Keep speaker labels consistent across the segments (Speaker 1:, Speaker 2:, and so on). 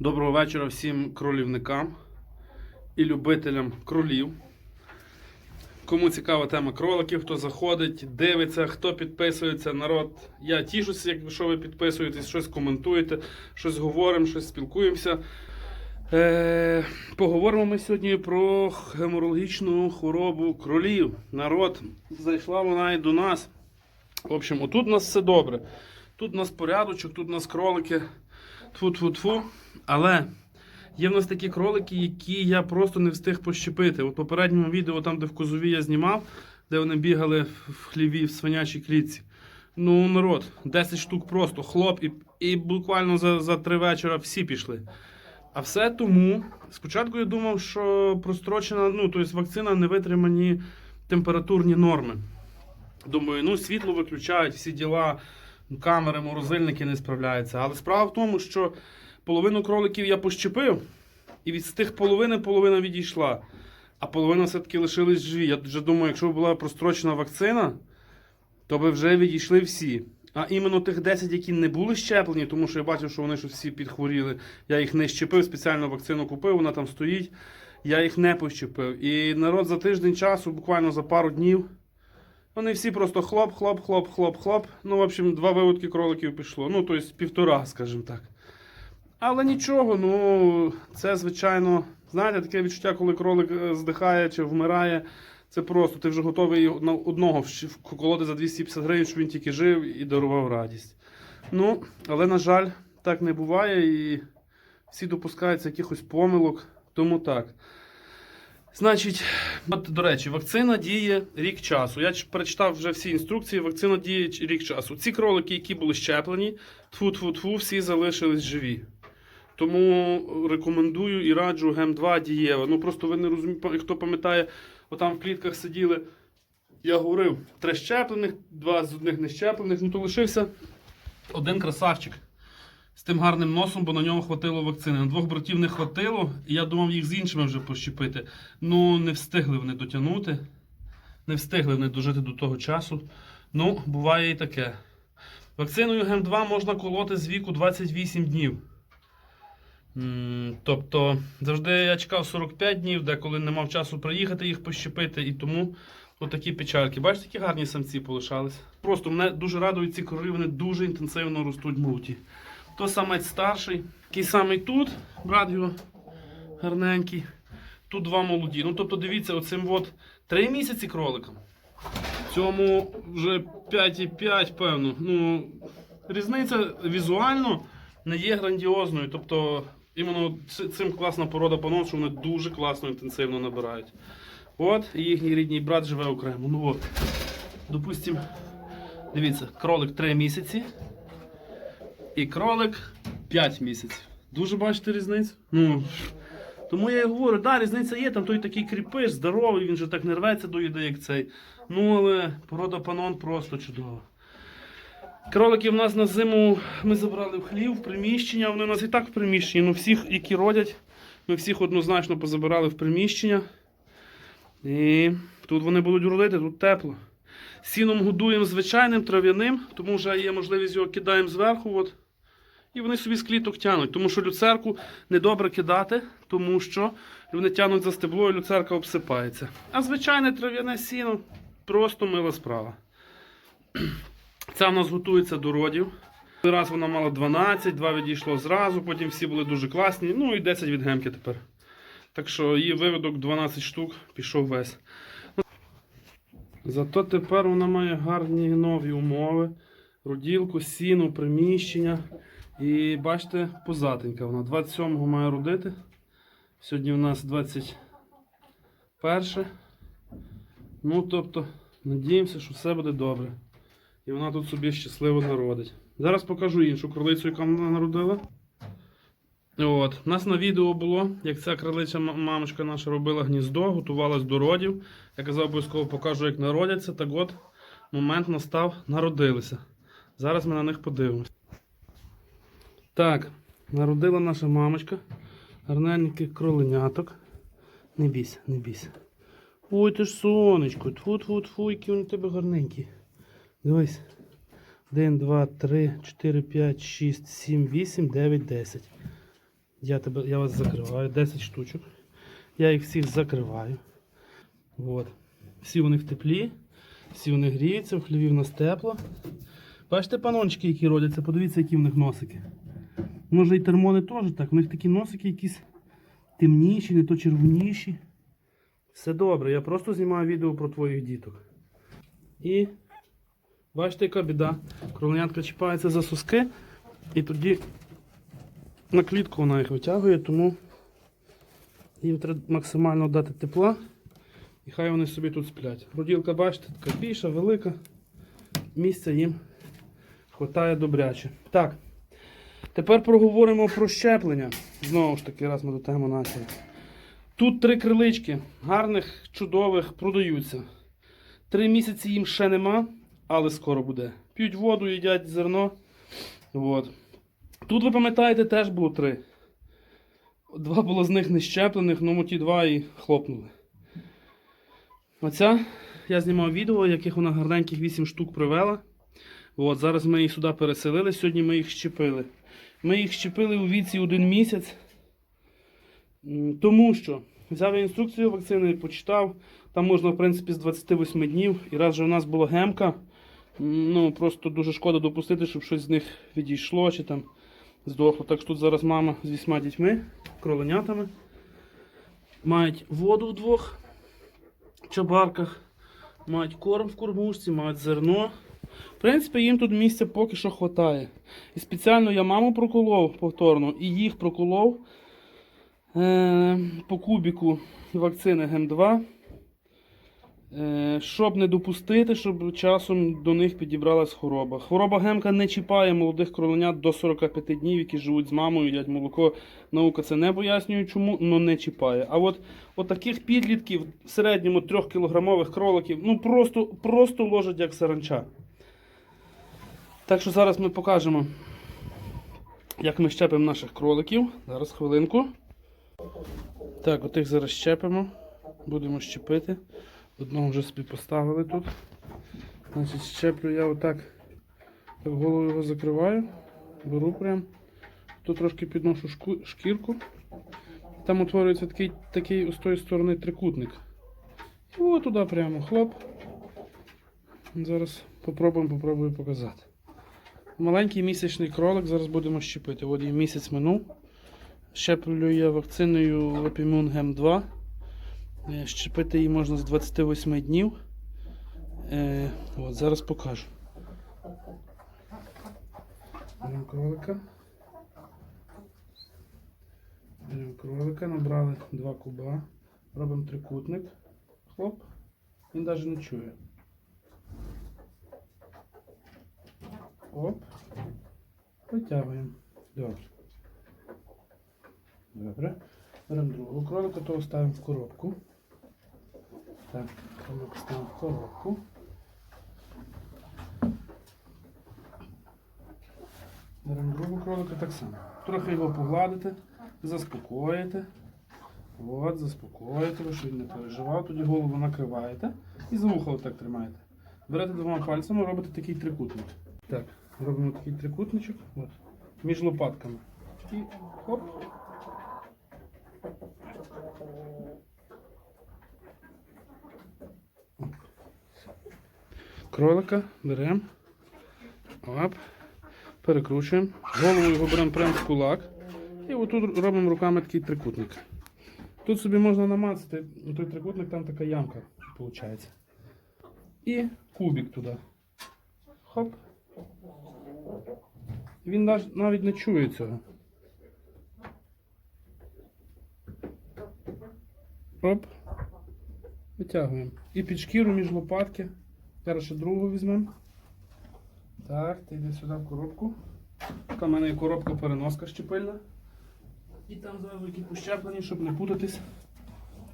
Speaker 1: Доброго вечора всім кролівникам і любителям кролів. Кому цікава тема кроликів, хто заходить, дивиться, хто підписується, народ. Я тішуся, якщо ви підписуєтесь, щось коментуєте, щось говоримо, щось спілкуємося. Е, поговоримо ми сьогодні про геморологічну хворобу кролів. Народ, зайшла вона і до нас. В общем, отут у нас все добре. Тут у нас порядочок, тут у нас кролики. Тфу-тфу-тфу. Але є в нас такі кролики, які я просто не встиг пощепити. От попередньому відео, там, де в козові я знімав, де вони бігали в хліві в свинячій клітці. Ну, народ, 10 штук просто хлоп, і, і буквально за, за три вечора всі пішли. А все тому, спочатку я думав, що прострочена, ну, тобто вакцина не витримані температурні норми. Думаю, ну світло виключають, всі діла, камери, морозильники не справляються. Але справа в тому, що половину кроликів я пощепив, і від тих половини половина відійшла. А половина все-таки лишились живі. Я вже думаю, якщо б була прострочена вакцина, то би вже відійшли всі. А іменно тих 10, які не були щеплені, тому що я бачив, що вони щось всі підхворіли. Я їх не щепив, спеціально вакцину купив, вона там стоїть. Я їх не пощепив. І народ за тиждень часу, буквально за пару днів, вони всі просто хлоп, хлоп, хлоп, хлоп, хлоп. Ну, в общем, два виводки кроликів пішло. Ну, тобто півтора, скажімо так. Але нічого, ну, це, звичайно, знаєте, таке відчуття, коли кролик е, здихає чи вмирає. Це просто ти вже готовий на одного вколоти за 250 гривень, щоб він тільки жив і дарував радість. Ну, але, на жаль, так не буває і всі допускаються якихось помилок, тому так. Значить, от, до речі, вакцина діє рік часу. Я перечитав вже всі інструкції, вакцина діє рік часу. Ці кролики, які були щеплені, тфу-тфу-тфу, всі залишились живі. Тому рекомендую і раджу ГЕМ-2 дієва. Ну просто ви не розумієте, хто пам'ятає, отам в клітках сиділи. Я говорив, три щеплених, два з одних не щеплених, ну то лишився один красавчик тим гарним носом, бо на нього хватило вакцини. На двох братів не хватило, і я думав їх з іншими вже пощепити. Ну, не встигли вони дотягнути. Не встигли вони дожити до того часу. Ну, буває і таке. Вакциною ГЕМ-2 можна колоти з віку 28 днів. Тобто, завжди я чекав 45 днів, деколи не мав часу приїхати їх пощепити, і тому отакі печальки. Бачите, які гарні самці полишались. Просто мене дуже радують ці корови, вони дуже інтенсивно ростуть молоді. То самець старший, такий самий тут, брат його гарненький. Тут два молоді. Ну, тобто, дивіться, оцим от 3 місяці кроликам. Цьому вже 5,5, певно. Ну, різниця візуально не є грандіозною. Тобто, іменно цим класна порода панон, що вони дуже класно інтенсивно набирають. От, і їхній рідній брат живе окремо. Ну от. Допустим, дивіться, кролик 3 місяці і кролик 5 місяців. Дуже бачите різницю? Ну, тому я і говорю, да, різниця є, там той такий кріпиш, здоровий, він же так не рветься до їди, як цей. Ну, але порода панон просто чудова. Кролики в нас на зиму ми забрали в хлів, в приміщення. Вони у нас і так в приміщенні. Ну, всіх, які родять, ми всіх однозначно позабирали в приміщення. І тут вони будуть родити, тут тепло. Сіном годуємо звичайним трав'яним, тому вже є можливість його кидаємо зверху. От, і вони собі з кліток тянуть. Тому що люцерку недобре кидати, тому що вони тянуть за стебло і люцерка обсипається. А звичайне трав'яне сіно просто мила справа. Ця в нас готується до родів. Раз вона мала 12, два відійшло зразу, потім всі були дуже класні. Ну і 10 від гемки тепер. Так що її виводок 12 штук пішов весь. Зато тепер вона має гарні нові умови. Роділку, сіну, приміщення. І бачите, позатенька вона. 27-го має родити. Сьогодні у нас 21. Ну, тобто, надіємося, що все буде добре. І вона тут собі щасливо народить. Зараз покажу іншу кролицю, яка вона народила. От. У нас на відео було, як ця кролиця м- мамочка наша робила гніздо, готувалась до родів. Я казав, обов'язково покажу, як народяться. Так от, момент настав, народилися. Зараз ми на них подивимось. Так, народила наша мамочка. Гарненьких кроленяток. Не бійся, не бійся. Ой, ти ж сонечко, тфу тфу тфу які вони тебе гарненькі. Дивись. 1, 2, 3, 4, 5, 6, 7, 8, 9, 10. Я, тебе, я вас закриваю, 10 штучок. Я їх всіх закриваю. От. Всі вони в теплі, всі вони гріються, в хліві в нас тепло. Бачите, панончики, які родяться, подивіться, які в них носики. Може і термони теж так, в них такі носики якісь темніші, не то червоніші. Все добре, я просто знімаю відео про твоїх діток. І бачите, яка біда. Кроленятка чіпається за соски, і тоді на клітку вона їх витягує, тому їм треба максимально дати тепла. І хай вони собі тут сплять. Роділка, бачите, така більша, велика. Місця їм хватає добряче. Так. Тепер проговоримо про щеплення. Знову ж таки, раз ми до теми почали. Тут три крилички, гарних, чудових, продаються. Три місяці їм ще нема, але скоро буде. П'ють воду, їдять зерно. От. Тут, ви пам'ятаєте, теж було три. Два було з них не щеплених, ну ті два і хлопнули. Оця я знімав відео, яких вона гарненьких 8 штук привела. От, зараз ми їх сюди переселили, сьогодні ми їх щепили. Ми їх щепили у віці один місяць. Тому що взяв я інструкцію вакцини, почитав. Там можна, в принципі, з 28 днів. І раз же у нас була гемка, ну просто дуже шкода допустити, щоб щось з них відійшло чи там здохло. Так що тут зараз мама з вісьма дітьми, кроленятами. Мають воду вдвох чобарках, мають корм в кормушці, мають зерно. В принципі, їм тут місця поки що хватає. І спеціально я маму проколов повторно і їх проколов е- по кубіку вакцини ГЕМ-2, е- щоб не допустити, щоб часом до них підібралась хвороба. Хвороба гемка не чіпає молодих кроленят до 45 днів, які живуть з мамою, їдять молоко. Наука це не пояснює чому, але не чіпає. А от, от таких підлітків, в середньому 3-кілограмових кроликів, ну просто, просто ложать як саранча. Так що зараз ми покажемо, як ми щепимо наших кроликів. Зараз хвилинку. Так, отих зараз щепимо. Будемо щепити. Одного вже собі поставили тут. Значить, щеплю я отак. Так голову його закриваю. Беру прям. Тут трошки підношу шку- шкірку. Там утворюється такий, такий з тої сторони трикутник. І от туди прямо хлоп. Зараз попробуємо, попробую показати. Маленький місячний кролик, зараз будемо щепити. От і місяць минув. Щеплю я вакциною Лапімун Гем 2. Е, Щепити її можна з 28 днів. Е, от, зараз покажу. Беремо кролика. Беремо кролика, набрали два куба. Робимо трикутник. Хлоп. Він навіть не чує. Оп. Витягуємо. Добре. Добре. Беремо другого кролика, того ставимо в коробку. Так, кролик ставимо в коробку. Беремо другого кролика так само. Трохи його погладите, заспокоїте. От, заспокоїте, щоб він не переживав. Тоді голову накриваєте і за вухо отак тримаєте. Берете двома пальцями, робите такий трикутник. Так, робимо такий трикутничок от, між лопатками. І хоп. Кролика беремо. Оп. Перекручуємо. Голову його беремо прямо в кулак. І отут робимо руками такий трикутник. Тут собі можна намацати, той трикутник, там така ямка виходить. І кубик туди. Хоп. Він навіть не чує цього. Оп. Витягуємо. І під шкіру між лопатки. Зараз ще другу візьмемо. Так, ти йди сюди в коробку. Така в мене є коробка переноска щепильна. І там зразу які пощеплені, щоб не путатись.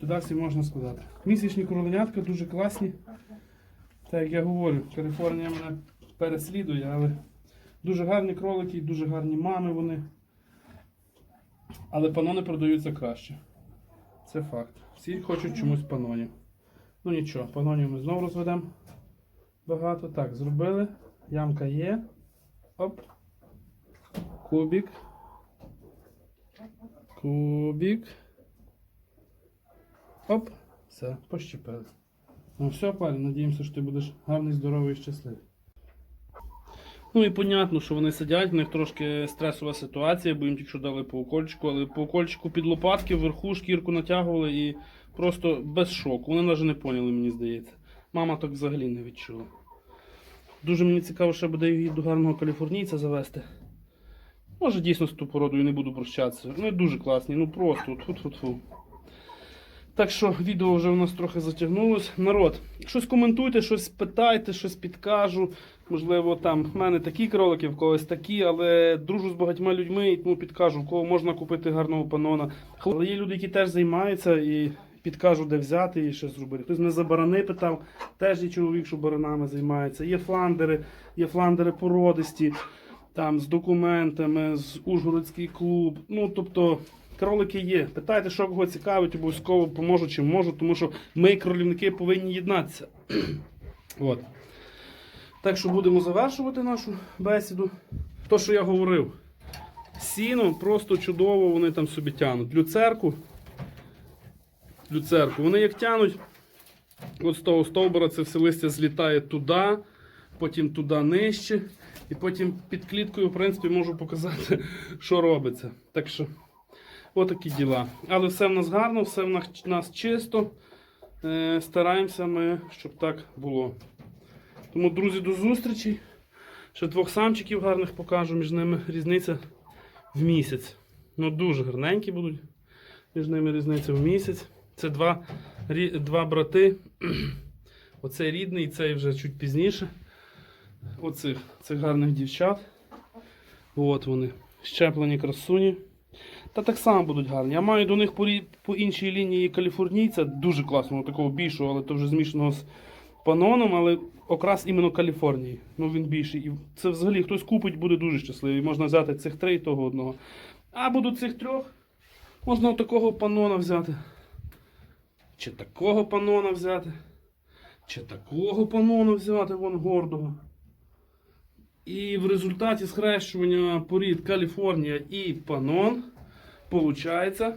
Speaker 1: Туди всі можна складати. Місячні кроленятка дуже класні. Так як я говорю, Каліфорнія мене переслідує, але дуже гарні кролики дуже гарні мами вони. Але панони продаються краще. Це факт. Всі хочуть чомусь панонів. Ну нічого, панонів ми знову розведемо. Багато. Так, зробили. Ямка є. Оп. Кубик. Кубік. Оп, все, пощепили. Ну все, парень, надіємося, що ти будеш гарний, здоровий і щасливий. Ну і понятно, що вони сидять, в них трошки стресова ситуація, бо їм тільки що дали по укольчику, але по укольчику під лопатки вверху шкірку натягували і просто без шоку. Вони навіть не поняли, мені здається. Мама так взагалі не відчула. Дуже мені цікаво, ще буде її до гарного каліфорнійця завести. Може дійсно з ту породою не буду прощатися. Вони дуже класні, ну просто тфу-тфу-тфу. Так що відео вже у нас трохи затягнулось. Народ, щось коментуйте, щось питайте, щось підкажу. Можливо, там в мене такі кролики, в когось такі, але дружу з багатьма людьми і тому підкажу, в кого можна купити гарного панона. Але є люди, які теж займаються і підкажу, де взяти і що зробити. Хтось мене за барани питав, теж є чоловік, що баранами займається. Є фландери, є фландери породисті, там з документами, з Ужгородський клуб. Ну, тобто. Кролики є. Питайте, що кого цікавить, обов'язково поможу чи можу, тому що ми, кролівники, повинні єднатися. От. Так що будемо завершувати нашу бесіду. То, що я говорив, сіно просто чудово вони там собі тянуть. Люцерку. Люцерку. Вони як тянуть, от з того стовбура це все листя злітає туди, потім туди нижче. І потім під кліткою, в принципі, можу показати, що робиться. Так що, отакі діла. Але все в нас гарно, все в нас, чисто. Е, стараємося ми, щоб так було. Тому, друзі, до зустрічі. Ще двох самчиків гарних покажу, між ними різниця в місяць. Ну, дуже гарненькі будуть. Між ними різниця в місяць. Це два, два брати. Оцей рідний, цей вже чуть пізніше. Оцих цих гарних дівчат. От вони. Щеплені красуні. Та так само будуть гарні. Я маю до них по, по іншій лінії каліфорнійця, дуже класного, такого більшого, але то вже змішаного з паноном, але окрас іменно Каліфорнії. Ну він більший. І це взагалі хтось купить, буде дуже щасливий. Можна взяти цих три і того одного. А будуть цих трьох. Можна такого панона взяти. Чи такого панона взяти. Чи такого панона взяти, вон гордого. І в результаті схрещування порід Каліфорнія і панон получається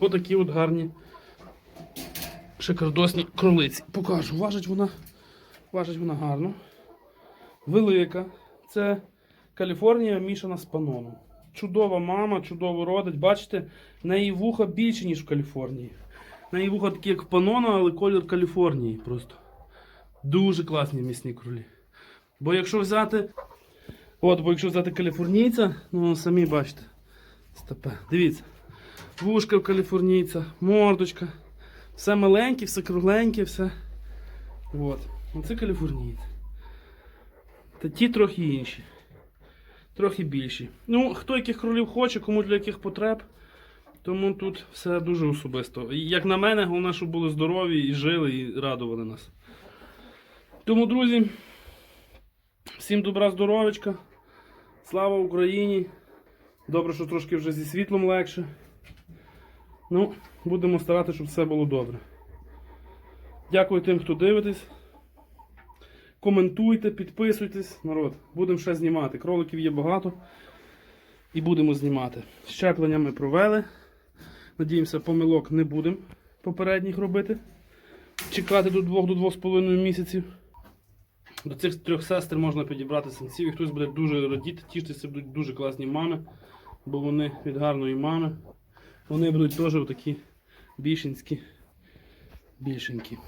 Speaker 1: отакі от гарні шикардосні кролиці. Покажу, важить вона, важить вона гарно. Велика. Це Каліфорнія мішана з паноном. Чудова мама, чудово родить. Бачите, в неї вуха більше, ніж в Каліфорнії. В неї вуха такі, як панона, але колір Каліфорнії просто. Дуже класні місні кролі. Бо якщо взяти. От, бо якщо взяти каліфорнійця, ну самі бачите. Стопе. Дивіться. Вушка в каліфорнійця, мордочка. Все маленьке, все кругленьке, все. От. Оце каліфорнійці. Та ті трохи інші. Трохи більші. Ну, хто яких кролів хоче, кому для яких потреб. Тому тут все дуже особисто. Як на мене, головне, щоб були здорові і жили, і радували нас. Тому, друзі, всім добра здоровечка. Слава Україні! Добре, що трошки вже зі світлом легше. Ну, будемо старатися, щоб все було добре. Дякую тим, хто дивитесь. Коментуйте, підписуйтесь, народ. Будемо ще знімати. Кроликів є багато. І будемо знімати. Щеплення ми провели. Надіємося, помилок не будемо попередніх робити. Чекати до 2-2,5 місяців. До цих трьох сестер можна підібрати сенсів, і хтось буде дуже радіти, тішитися будуть дуже класні мами, бо вони від гарної мами. Вони будуть теж такі більшинські, більшенькі.